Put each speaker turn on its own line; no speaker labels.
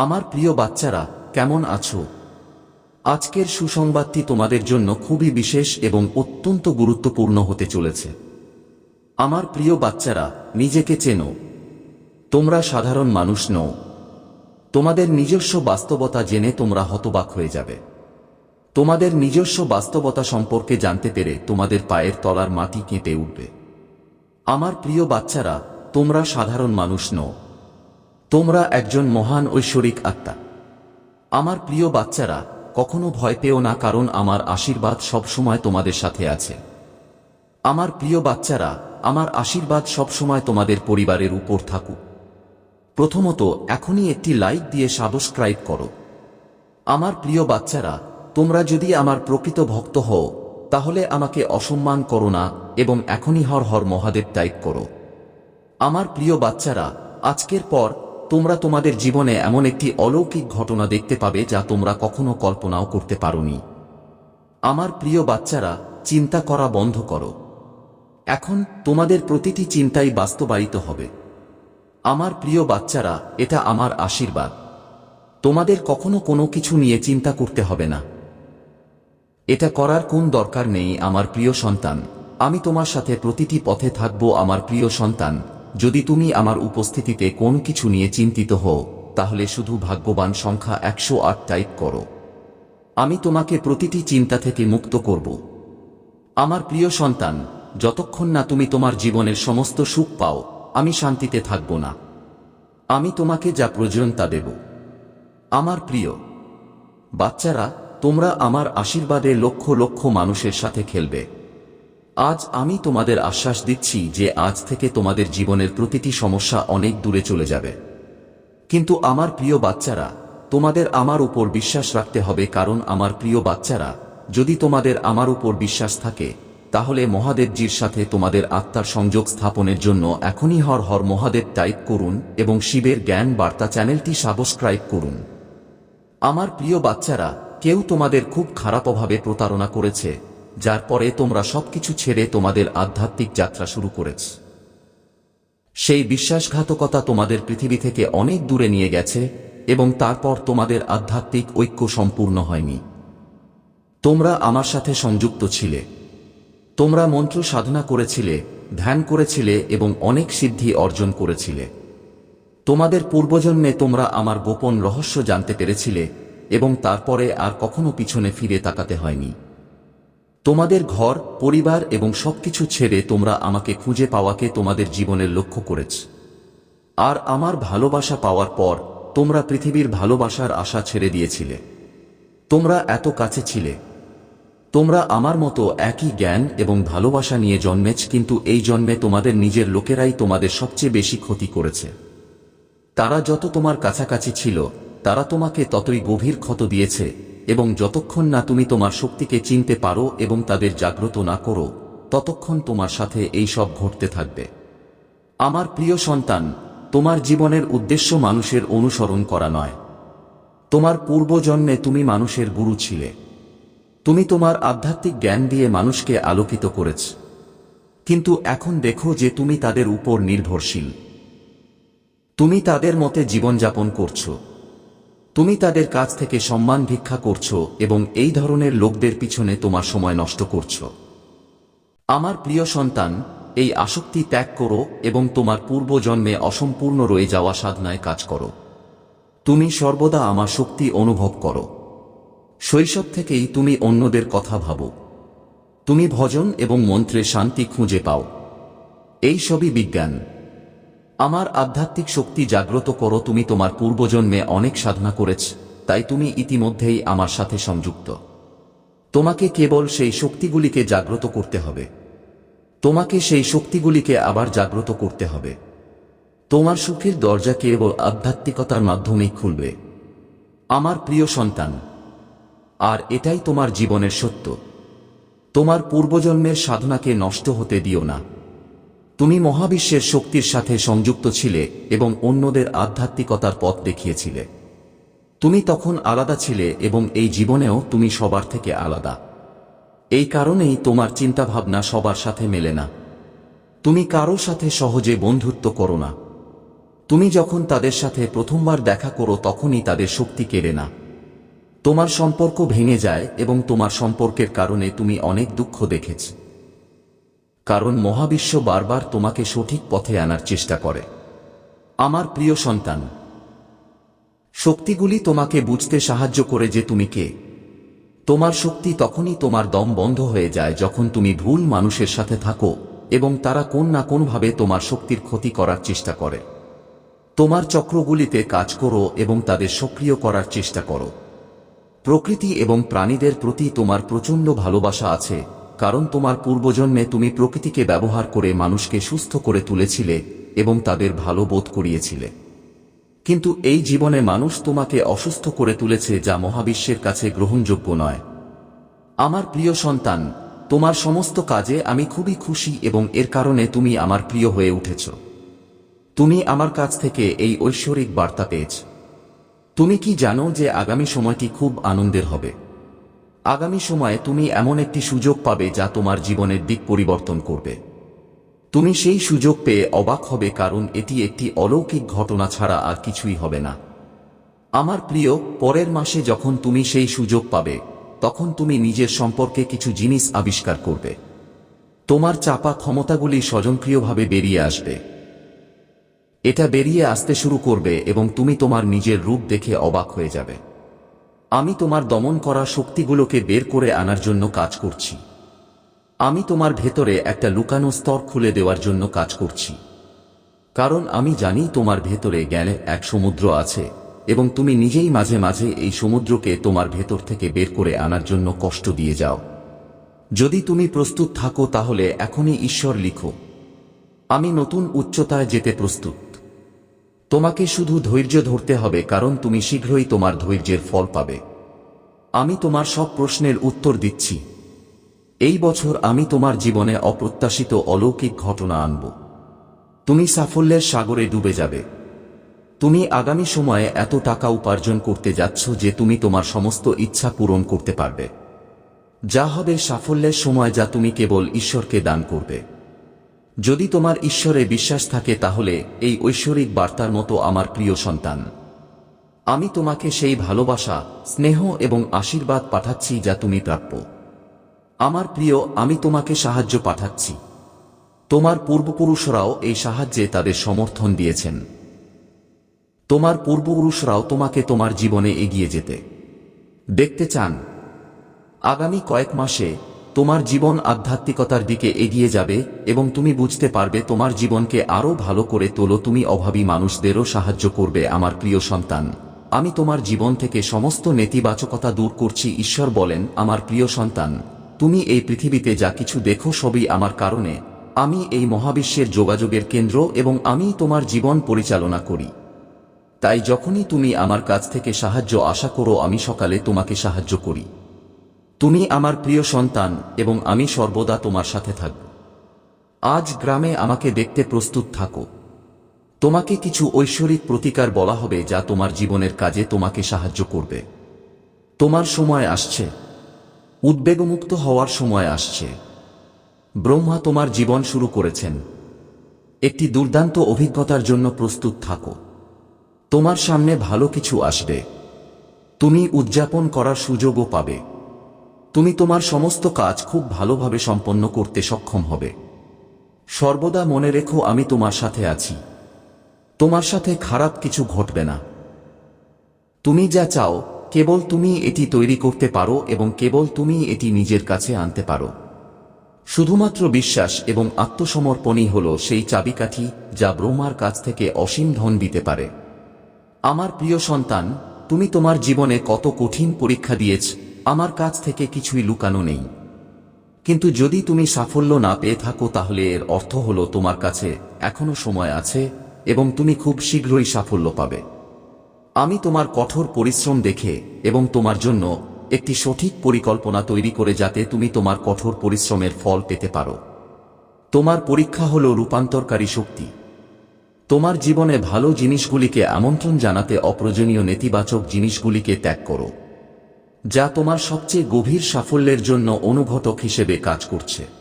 আমার প্রিয় বাচ্চারা, কেমন আছো? আজকের সুসংবাদটি তোমাদের জন্য খুবই বিশেষ এবং অত্যন্ত গুরুত্বপূর্ণ হতে চলেছে। আমার প্রিয় বাচ্চারা, নিজেকে চেনো। তোমরা সাধারণ মানুষ নও। তোমাদের নিজস্ব বাস্তবতা জেনে তোমরা হতবাক হয়ে যাবে। তোমাদের নিজস্ব বাস্তবতা সম্পর্কে জানতে পেরে তোমাদের পায়ের তলার মাটি কেঁপে উঠবে। আমার প্রিয় বাচ্চারা, তোমরা সাধারণ মানুষ নও। তোমরা একজন মহান ঐশ্বরিক আত্মা। আমার প্রিয় বাচ্চারা, কখনো ভয় পেও না কারণ আমার আশীর্বাদ সবসময় তোমাদের সাথে আছে। আমার প্রিয় বাচ্চারা, আমার আশীর্বাদ সবসময় তোমাদের পরিবারের উপর থাকুক। প্রথমত, এখনই একটি লাইক দিয়ে সাবস্ক্রাইব করো। আমার প্রিয় বাচ্চারা, তোমরা যদি আমার প্রকৃত ভক্ত হও, তাহলে আমাকে অসম্মান করো না এবং এখনই হর হর মহাদেব টাইপ করো। আমার প্রিয় বাচ্চারা, আজকের পর তোমরা তোমাদের জীবনে এমন একটি অলৌকিক ঘটনা দেখতে পাবে যা তোমরা কখনো কল্পনাও করতে পারোনি। আমার প্রিয় বাচ্চারা, চিন্তা করা বন্ধ করো। এখন তোমাদের প্রতিটি চিন্তাই বাস্তবায়িত হবে। আমার প্রিয় বাচ্চারা, এটা আমার আশীর্বাদ। তোমাদের কখনো কোনো কিছু নিয়ে চিন্তা করতে হবে না। এটা করার কোন দরকার নেই, আমার প্রিয় সন্তান। আমি তোমার সাথে প্রতিটি পথে থাকব, আমার প্রিয় সন্তান। যদি তুমি আমার উপস্থিতিতে কোন কিছু নিয়ে চিন্তিত হও, তাহলে শুধু ভাগ্যবান সংখ্যা একশো আট টাইপ করো। আমি তোমাকে প্রতিটি চিন্তা থেকে মুক্ত করব। আমার প্রিয় সন্তান, যতক্ষণ না তুমি তোমার জীবনের সমস্ত সুখ পাও, আমি শান্তিতে থাকব না। আমি তোমাকে যা প্রয়োজন তা দেব। আমার প্রিয়, বাচ্চারা, তোমরা আমার আশীর্বাদে লক্ষ লক্ষ মানুষের সাথে খেলবে। আজ আমি তোমাদের আশ্বাস দিচ্ছি যে আজ থেকে তোমাদের জীবনের প্রতিটি সমস্যা অনেক দূরে চলে যাবে। কিন্তু আমার প্রিয় বাচ্চারা, তোমাদের আমার উপর বিশ্বাস রাখতে হবে কারণ আমার প্রিয় বাচ্চারা, যদি তোমাদের আমার উপর বিশ্বাস থাকে, তাহলে মহাদেবজির সাথে তোমাদের আত্মার সংযোগ স্থাপনের জন্য এখনই হর হর মহাদেব টাইপ করুন এবং শিবের জ্ঞান বার্তা চ্যানেলটি সাবস্ক্রাইব করুন। আমার প্রিয় বাচ্চারা, কেউ তোমাদের খুব খারাপভাবে প্রতারণা করেছে যার পরে তোমরা সবকিছু ছেড়ে তোমাদের আধ্যাত্মিক যাত্রা শুরু করেছ। সেই বিশ্বাসঘাতকতা তোমাদের পৃথিবী থেকে অনেক দূরে নিয়ে গেছে এবং তারপর তোমাদের আধ্যাত্মিক ঐক্য সম্পূর্ণ হয়নি। তোমরা আমার সাথে সংযুক্ত ছিলে। তোমরা মন্ত্র সাধনা করেছিলে, ধ্যান করেছিলে এবং অনেক সিদ্ধি অর্জন করেছিলে। তোমাদের পূর্বজন্মে তোমরা আমার গোপন রহস্য জানতে পেরেছিলে এবং তারপরে আর কখনো পিছনে ফিরে তাকাতে হয়নি। তোমাদের ঘর, পরিবার এবং সবকিছু ছেড়ে তোমরা আমাকে খুঁজে পাওয়াকে তোমাদের জীবনের লক্ষ্য করেছ। আর আমার ভালোবাসা পাওয়ার পর তোমরা পৃথিবীর ভালোবাসার আশা ছেড়ে দিয়েছিলে। তোমরা এত কাছে ছিলে। তোমরা আমার মতো একই জ্ঞান এবং ভালোবাসা নিয়ে জন্মেছ, কিন্তু এই জন্মে তোমাদের নিজের লোকেরাই তোমাদের সবচেয়ে বেশি ক্ষতি করেছে। তারা যত তোমার কাছাকাছি ছিল, তারা তোমাকে ততই গভীর ক্ষত দিয়েছে। এবং যতক্ষণ না তুমি তোমার শক্তিকে চিনতে পারো এবং তাদের জাগ্রত না করো, ততক্ষণ তোমার সাথে এই সব ঘটতে থাকবে। আমার প্রিয় সন্তান, তোমার জীবনের উদ্দেশ্য মানুষের অনুসরণ করা নয়। তোমার পূর্বজন্মে তুমি মানুষের গুরু ছিলে। তুমি তোমার আধ্যাত্মিক জ্ঞান দিয়ে মানুষকে আলোকিত করেছ। কিন্তু এখন দেখো যে তুমি তাদের উপর নির্ভরশীল। তুমি তাদের মতে জীবনযাপন করছ। তুমি তাদের কাছ থেকে সম্মান ভিক্ষা করছ এবং এই ধরনের লোকদের পিছনে তোমার সময় নষ্ট করছ। আমার প্রিয় সন্তান, এই আসক্তি ত্যাগ করো এবং তোমার পূর্বজন্মে অসম্পূর্ণ রয়ে যাওয়া সাধনায় কাজ করো। তুমি সর্বদা আমার শক্তি অনুভব করো। শৈশব থেকেই তুমি অন্যদের কথা ভাবো। তুমি ভজন এবং মন্ত্রে শান্তি খুঁজে পাও। এই সবই বিজ্ঞান। আমার আধ্যাত্মিক শক্তি জাগ্রত করো, তুমি তোমার পূর্বজন্মে অনেক সাধনা করেছ, তাই তুমি ইতিমধ্যেই আমার সাথে সংযুক্ত। তোমাকে কেবল সেই শক্তিগুলিকে জাগ্রত করতে হবে। তোমাকে সেই শক্তিগুলিকে আবার জাগ্রত করতে হবে। তোমার সুখের দরজা কেবল আধ্যাত্মিকতার মাধ্যমেই খুলবে। আমার প্রিয় সন্তান, আর এটাই তোমার জীবনের সত্য। তোমার পূর্বজন্মের সাধনাকে নষ্ট হতে দিও না। তুমি মহাবিশ্বের শক্তির সাথে সংযুক্ত ছিলে এবং অন্যদের আধ্যাত্মিকতার পথ দেখিয়েছিলে। তুমি তখন আলাদা ছিলে এবং এই জীবনেও তুমি সবার থেকে আলাদা। এই কারণেই তোমার চিন্তাভাবনা সবার সাথে মেলে না। তুমি কারও সাথে সহজে বন্ধুত্ব করো না। তুমি যখন তাদের সাথে প্রথমবার দেখা করো তখনই তাদের শক্তি কেড়ে না। তোমার সম্পর্ক ভেঙে যায় এবং তোমার সম্পর্কের কারণে তুমি অনেক দুঃখ দেখেছ। কারণ মহাবিশ্ব বারবার তোমাকে সঠিক পথে আনার চেষ্টা করে। আমার প্রিয় সন্তান, শক্তিগুলি তোমাকে বুঝতে সাহায্য করে যে তুমি কে। তোমার শক্তি তখনই তোমার দম বন্ধ হয়ে যায় যখন তুমি ভুল মানুষের সাথে থাকো এবং তারা কোন না কোনভাবে তোমার শক্তির ক্ষতি করার চেষ্টা করে। তোমার চক্রগুলিতে কাজ করো এবং তাদের সক্রিয় করার চেষ্টা করো। প্রকৃতি এবং প্রাণীদের প্রতি তোমার প্রচণ্ড ভালোবাসা আছে কারণ তোমার পূর্বজন্মে তুমি প্রকৃতিকে ব্যবহার করে মানুষকে সুস্থ করে তুলেছিলে এবং তাদের ভালো বোধ করিয়েছিলে। কিন্তু এই জীবনে মানুষ তোমাকে অসুস্থ করে তুলেছে যা মহাবিশ্বের কাছে গ্রহণযোগ্য নয়। আমার প্রিয় সন্তান, তোমার সমস্ত কাজে আমি খুবই খুশি এবং এর কারণে তুমি আমার প্রিয় হয়ে উঠেছ। তুমি আমার কাছ থেকে এই ঐশ্বরিক বার্তা পেয়েছ। তুমি কি জানো যে আগামী সময়টি খুব আনন্দের হবে? আগামী সময়ে তুমি এমন একটি সুযোগ পাবে যা তোমার জীবনের দিক পরিবর্তন করবে। তুমি সেই সুযোগ পেয়ে অবাক হবে কারণ এটি একটি অলৌকিক ঘটনা ছাড়া আর কিছুই হবে না। আমার প্রিয়, পরের মাসে যখন তুমি সেই সুযোগ পাবে, তখন তুমি নিজের সম্পর্কে কিছু জিনিস আবিষ্কার করবে। তোমার চাপা ক্ষমতাগুলি স্বজনক্রিয়ভাবে বেরিয়ে আসবে। এটা বেরিয়ে আসতে শুরু করবে এবং তুমি তোমার নিজের রূপ দেখে অবাক হয়ে যাবে। আমি তোমার দমন করা শক্তিগুলোকে বের করে আনার জন্য কাজ করছি। আমি তোমার ভেতরে একটা লুকানো স্তর খুলে দেওয়ার জন্য কাজ করছি। কারণ আমি জানি তোমার ভেতরে গেলে এক সমুদ্র আছে, এবং তুমি নিজেই মাঝে মাঝে এই সমুদ্রকে তোমার ভেতর থেকে বের করে আনার জন্য কষ্ট দিয়ে যাও। যদি তুমি প্রস্তুত থাকো তাহলে এখনই ঈশ্বর লিখো। আমি নতুন উচ্চতায় যেতে প্রস্তুত। তোমাকে শুধু ধৈর্য ধরতে হবে, কারণ তুমি শীঘ্রই তোমার ধৈর্যের ফল পাবে। আমি তোমার সব প্রশ্নের উত্তর দিচ্ছি। এই বছর আমি তোমার জীবনে অপ্রত্যাশিত অলৌকিক ঘটনা আনব। তুমি সাফল্যের সাগরে ডুবে যাবে। তুমি আগামী সময়ে এত টাকা উপার্জন করতে যাচ্ছ যে তুমি তোমার সমস্ত ইচ্ছা পূরণ করতে পারবে। যা হবে সাফল্যের সময় যা তুমি কেবল ঈশ্বরকে দান করবে। যদি তোমার ঈশ্বরে বিশ্বাস থাকে তাহলে এই ঐশ্বরিক বার্তার মতো আমার প্রিয় সন্তান। আমি তোমাকে সেই ভালোবাসা, স্নেহ এবং আশীর্বাদ পাঠাচ্ছি যা তুমি প্রাপ্য। আমার প্রিয়, আমি তোমাকে সাহায্য পাঠাচ্ছি। তোমার পূর্বপুরুষরাও এই সাহায্যে তাদের সমর্থন দিয়েছেন। তোমার পূর্বপুরুষরাও তোমাকে তোমার জীবনে এগিয়ে যেতে। দেখতে চান, আগামী কয়েক মাসে তোমার জীবন আধ্যাত্মিকতার দিকে এগিয়ে যাবে এবং তুমি বুঝতে পারবে তোমার জীবনকে আরও ভালো করে তোলো। তুমি অভাবী মানুষদেরও সাহায্য করবে, আমার প্রিয় সন্তান। আমি তোমার জীবন থেকে সমস্ত নেতিবাচকতা দূর করছি, ঈশ্বর বলেন, আমার প্রিয় সন্তান। তুমি এই পৃথিবীতে যা কিছু দেখো সবই আমার কারণে। আমি এই মহাবিশ্বের যোগাযোগের কেন্দ্র এবং আমি তোমার জীবন পরিচালনা করি। তাই যখনই তুমি আমার কাছ থেকে সাহায্য আশা করো, আমি সকালে তোমাকে সাহায্য করি। তুমি আমার প্রিয় সন্তান এবং আমি সর্বদা তোমার সাথে থাকব আজ গ্রামে আমাকে দেখতে প্রস্তুত থাকো। তোমাকে কিছু ঐশ্বরিক প্রতিকার বলা হবে যা তোমার জীবনের কাজে তোমাকে সাহায্য করবে। তোমার সময় আসছে। উদ্বেগমুক্ত হওয়ার সময় আসছে। ব্রহ্মা তোমার জীবন শুরু করেছেন। একটি দুর্দান্ত অভিজ্ঞতার জন্য প্রস্তুত থাকো। তোমার সামনে ভালো কিছু আসবে। তুমি উদযাপন করার সুযোগও পাবে। তুমি তোমার সমস্ত কাজ খুব ভালোভাবে সম্পন্ন করতে সক্ষম হবে। সর্বদা মনে রেখো আমি তোমার সাথে আছি। তোমার সাথে খারাপ কিছু ঘটবে না। তুমি যা চাও, কেবল তুমি এটি তৈরি করতে পারো এবং কেবল তুমি এটি নিজের কাছে আনতে পারো। শুধুমাত্র বিশ্বাস এবং আত্মসমর্পণই হল সেই চাবিকাঠি যা ব্রহ্মার কাছ থেকে অসীম ধন দিতে পারে। আমার প্রিয় সন্তান, তুমি তোমার জীবনে কত কঠিন পরীক্ষা দিয়েছ আমার কাছ থেকে কিছুই লুকানো নেই। কিন্তু যদি তুমি সাফল্য না পেয়ে থাকো, তাহলে এর অর্থ হল তোমার কাছে এখনও সময় আছে এবং তুমি খুব শীঘ্রই সাফল্য পাবে। আমি তোমার কঠোর পরিশ্রম দেখে এবং তোমার জন্য একটি সঠিক পরিকল্পনা তৈরি করে যাতে তুমি তোমার কঠোর পরিশ্রমের ফল পেতে পারো। তোমার পরীক্ষা হল রূপান্তরকারী শক্তি। তোমার জীবনে ভালো জিনিসগুলিকে আমন্ত্রণ জানাতে অপ্রয়োজনীয় নেতিবাচক জিনিসগুলিকে ত্যাগ করো। যা তোমার সবচেয়ে গভীর সাফল্যের জন্য অনুঘটক হিসেবে কাজ করছে।